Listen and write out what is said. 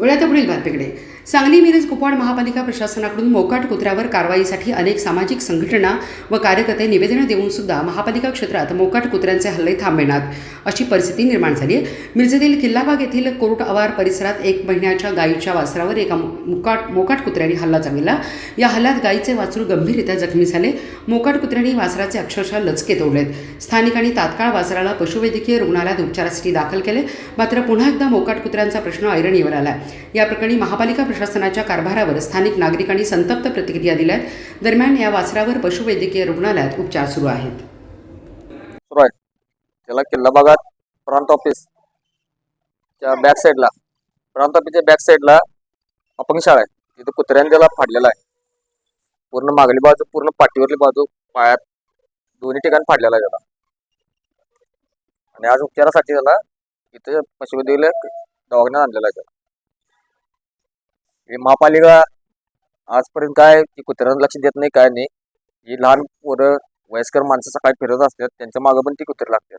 वळ्यात पुढील बातमीकडे. सांगली मिरज कुपवाड महापालिका प्रशासनाकडून मोकाट कुत्र्यावर कारवाईसाठी अनेक सामाजिक संघटना व कार्यकर्ते निवेदनं देऊन सुद्धा महापालिका क्षेत्रात मोकाट कुत्र्यांचे हल्ले थांबेनात अशी परिस्थिती निर्माण झाली आहे. मिरजेतील किल्लाबाग येथील कोर्ट आवार परिसरात एक महिन्याच्या गायीच्या वासरावर एका मुकाट मोकाट कुत्र्याने हल्ला चालविला. या हल्ल्यात गायीचे वासरू गंभीररित्या जखमी झाले. मोकाट कुत्र्यांनी वासराचे अक्षरशः लचके तोडलेत. स्थानिकांनी तात्काळ वासराला पशुवैद्यकीय रुग्णालयात उपचारासाठी दाखल केले. मात्र पुन्हा एकदा मोकाट कुत्र्यांचा प्रश्न ऐरणीवर आला आहे या प्रकरणी महापालिका प्रशासनाच्या कारभारावर स्थानिक नागरिकांनी संतप्त प्रतिक्रिया दिल्यात. दरम्यान या वासरावर पशुवैद्यकीय रुग्णालयात उपचार सुरू आहेत. आहे. त्याला किल्ला भागात प्रांत ऑफिसच्या बॅक साईडला प्रांत ऑफिसच्या बॅक साईडला अपंग शाळा आहे. तिथं कुत्र्याने त्याला फाडलेला आहे. पूर्ण मागली बाजू पूर्ण पाठीवरली बाजू पायात दोन्ही ठिकाणी फाडलेला आहे त्याला. आणि आज उपचारासाठी त्याला इथे पशुवैद्यकीय दवाखान्यात आणलेला आहे त्याला. महापालिका आजपर्यंत काय की कुत्र्यांना लक्ष देत नाही काय नाही. ही लहान पोरं वयस्कर माणसं सकाळी फिरत असतात त्यांच्या मागं पण ती कुत्रे लागतात.